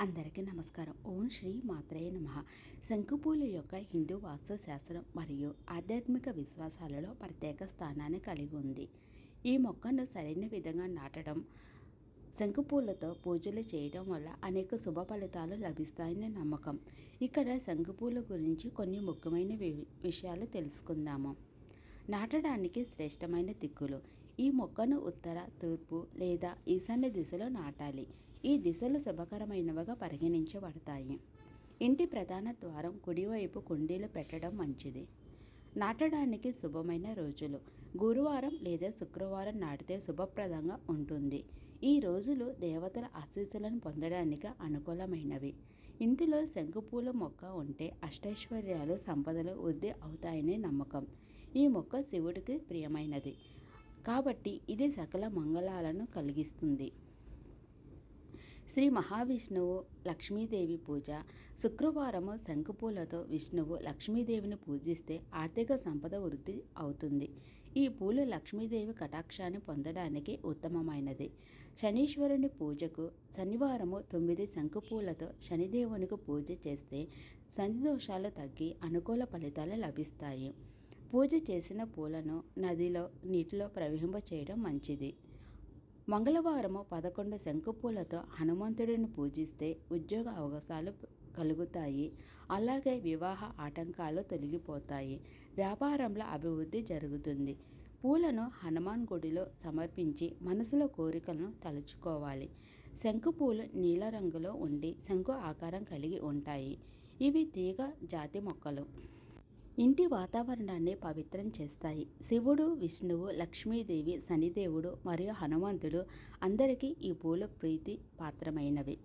అందరికీ నమస్కారం. ఓం శ్రీ మాత్రే నమ. శంకుపూలు యొక్క హిందూ వాస్తుశాస్త్రం మరియు ఆధ్యాత్మిక విశ్వాసాలలో ప్రత్యేక స్థానాన్ని కలిగి ఉంది. ఈ మొక్కను సరైన విధంగా నాటడం శంకుపూలతో పూజలు చేయడం వల్ల అనేక శుభ ఫలితాలు లభిస్తాయని నమ్మకం. ఇక్కడ శంకుపూల గురించి కొన్ని ముఖ్యమైన వి- విషయాలు తెలుసుకుందాము. నాటడానికి శ్రేష్టమైన దిక్కులు ఈ మొక్కను ఉత్తర తూర్పు లేదా ఈశాన్య దిశలో నాటాలి. ఈ దిశలు శుభకరమైనవిగా పరిగణించబడతాయి. ఇంటి ప్రధాన ద్వారం కుడివైపు కుండీలు పెట్టడం మంచిది. నాటడానికి శుభమైన రోజులు. గురువారం లేదా శుక్రవారం నాటితే శుభప్రదంగా ఉంటుంది. ఈ రోజులు దేవతల ఆశీస్సులను పొందడానికి అనుకూలమైనవి. ఇంటిలో శంకుపూల మొక్క ఉంటే అష్టైశ్వర్యాలు సంపదలు వృద్ధి అవుతాయని నమ్మకం. ఈ మొక్క శివుడికి ప్రియమైనది. కాబట్టి ఇది సకల మంగళాలను కలిగిస్తుంది. శ్రీ మహావిష్ణువు లక్ష్మీదేవి పూజ. శుక్రవారము శంఖుపూలతో విష్ణువు లక్ష్మీదేవిని పూజిస్తే ఆర్థిక సంపద వృద్ధి అవుతుంది. ఈ పూలు లక్ష్మీదేవి కటాక్షాన్ని పొందడానికి ఉత్తమమైనది. శనీశ్వరుని పూజకు శనివారము తొమ్మిది శంఖుపూలతో శనిదేవునికి పూజ చేస్తే శని దోషాలు తగ్గి అనుకూల ఫలితాలు లభిస్తాయి. పూజ చేసిన పూలను నదిలో నీటిలో ప్రవహింప చేయడం మంచిది. మంగళవారము పదకొండు శంకుపూలతో హనుమంతుడిని పూజిస్తే ఉద్యోగ అవకాశాలు కలుగుతాయి. అలాగే వివాహ ఆటంకాలు తొలగిపోతాయి. వ్యాపారంలో అభివృద్ధి జరుగుతుంది. పూలను హనుమాన్ గుడిలో సమర్పించి మనసులో కోరికలను తలుచుకోవాలి. శంకు పూలు నీల రంగులో ఉండి శంకు ఆకారం కలిగి ఉంటాయి. ఇవి తీగ జాతి మొక్కలు. ఇంటి వాతావరణాన్ని పవిత్రం చేస్తాయి. శివుడు విష్ణువు లక్ష్మీదేవి శనిదేవుడు మరియు హనుమంతుడు అందరికీ ఈ పూల ప్రీతి పాత్రమైనవి.